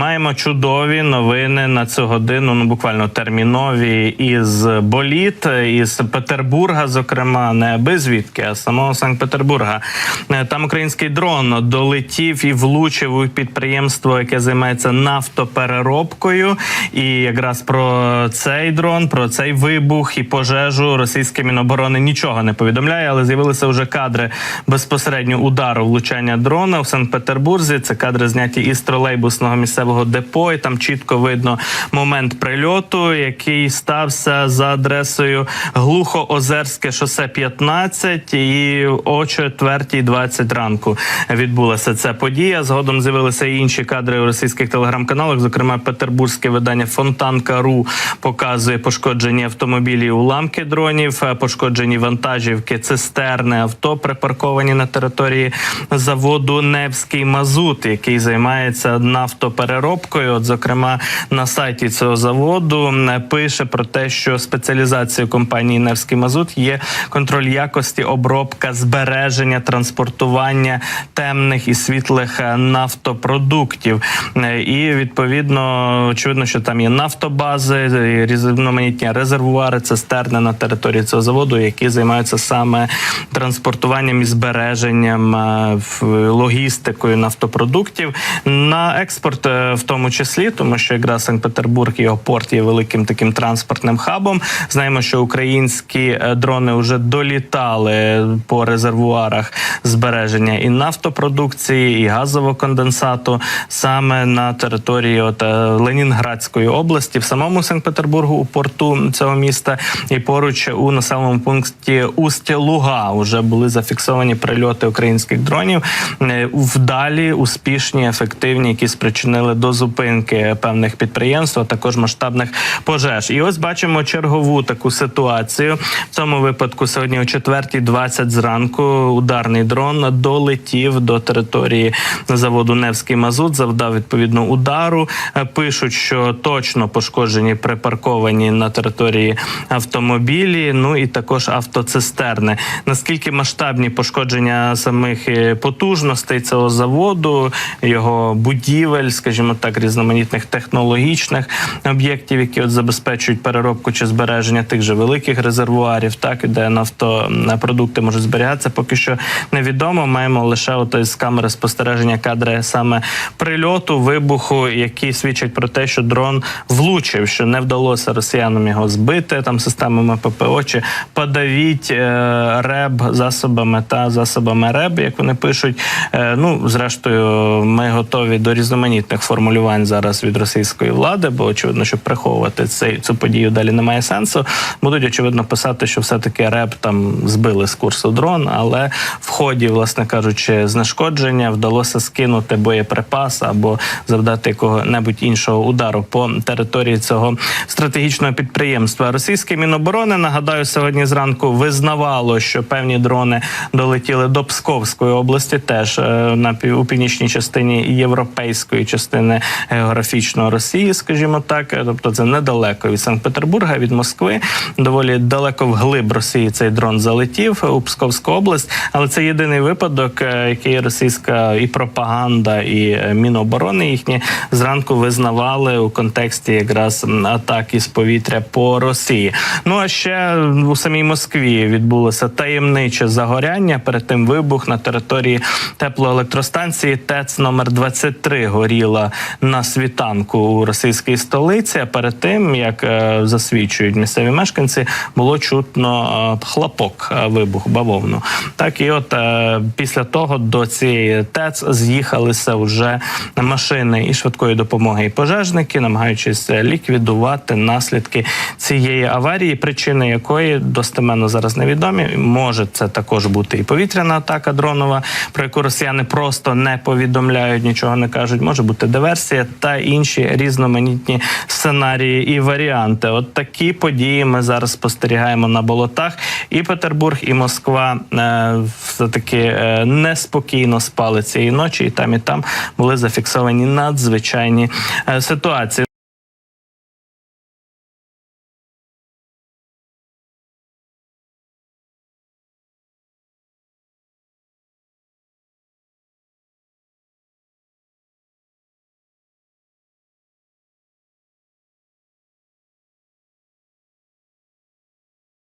Маємо чудові новини на цю годину. Ну буквально термінові із боліт, із Петербурга, зокрема, не аби звідки, а самого Санкт-Петербурга. Е, Там український дрон долетів і влучив у підприємство, яке займається нафтопереробкою. І якраз про цей дрон, про цей вибух і пожежу російське міноборони нічого не повідомляє, але з'явилися вже кадри безпосередньо удару влучання дрона в Санкт-Петербурзі. Це кадри зняті із тролейбусного місцевого депо. І там чітко видно момент прильоту, який стався за адресою Глухоозерське шосе 15 і о 4.20 ранку відбулася ця подія. Згодом з'явилися і інші кадри у російських телеграм-каналах. Зокрема, петербурзьке видання Фонтанка.ру показує пошкоджені автомобілі, уламки дронів, е, пошкоджені вантажівки, цистерни, авто припарковані на території заводу Невський Мазут, який займається нафтопереробкою. От, зокрема, на сайті цього заводу м, пише про те, що спеціалізацією компанії Невський Мазут є контроль якості, обробка, збереження, транспортування темних і світлих е, нафтопродуктів. Е, І відповідно очевидно, що там є нафтобази, різноманітні резервуари, цистерни на території цього заводу, які займаються саме транспортуванням і збереженням е, логістикою нафтопродуктів на експорт, е, в тому числі, тому що якраз Санкт-Петербург його порт є великим таким транспортним хабом. Знаємо, що українські е, дрони вже долітали по резервуарах збереження і нафтопродукції, і газового конденсату саме на території от е, Ленінградської області, в самому Санкт-Петербургу, у порту цього міста, і поруч у населеному пункті Усть-Луга вже були зафіксовані прильоти українських дронів е, вдалі, успішні, ефективні, які спричинили до зупинки певних підприємств, а також масштабних пожеж. І ось бачимо чергову таку ситуацію. В цьому випадку сьогодні о 4.20 зранку ударний дрон долетів до території заводу Невський Мазут, завдав відповідно удару. Е, Пишуть, що точно пошкоджені припарковані на території автомобілі, ну і також автоцистерни. Наскільки масштабні пошкодження самих е, потужностей цього заводу, його будівель, скажімо так, різноманітних технологічних об'єктів, які от забезпечують переробку чи збереження тих же великих резервуарів, так де нафтопродукти можуть зберігатися, поки що невідомо. Маємо лише ото з камери спостереження кадри саме прильоту, вибуху, які свідчать про те, що дрон влучив, що не вдалося росіянам його збити там системами ППО чи подавіть е, РЕБ засобами та засобами РЕБ, як вони пишуть. Е, ну, зрештою, ми готові до різноманітних формулювань зараз від російської влади, бо очевидно, що приховувати цей цю подію далі немає сенсу. Будуть очевидно писати, що все-таки РЕБ там збили з курсу дрон, але в ході, власне кажучи, знешкодження вдалося скинути боєприпас або завдати якого-небудь іншого удару по території цього стратегічного підприємства. Російське міноборони нагадаю сьогодні зранку визнавало, що певні дрони долетіли до Псковської області, теж е, на у північній частині європейської частини географічної Росії, скажімо так. Тобто це недалеко від Санкт-Петербурга, від Москви. Доволі далеко вглиб Росії цей дрон залетів у Псковську область. Але це єдиний випадок, е, який російська і пропаганда, і е, міноборони їхні зранку визнавали у контексті якраз атаки з повітря по Росії. Ну а ще у самій Москві відбулося таємниче загоряння. Перед тим вибух на території теплоелектростанції ТЕЦ номер 23 горіла на світанку у російській столиці. А перед тим як е, засвідчують місцеві мешканці, було чутно е, хлопок, е, вибух бавовну. Так і от після того до цієї ТЕЦ з'їхалися вже машини і швидкої допомоги, і пожежники, намагаючись ліквідувати наслідки цієї аварії, причини якої достеменно зараз невідомі. Може це також бути і повітряна атака дронова, про яку росіяни просто не повідомляють, нічого не кажуть. Може бути диверсія та інші різноманітні сценарії і варіанти. От такі події ми зараз спостерігаємо на болотах. І Петербург, і Москва е, все таки е, неспокійно спали цієї ночі, і там і там були зафіксовані надзвичайні е, ситуації.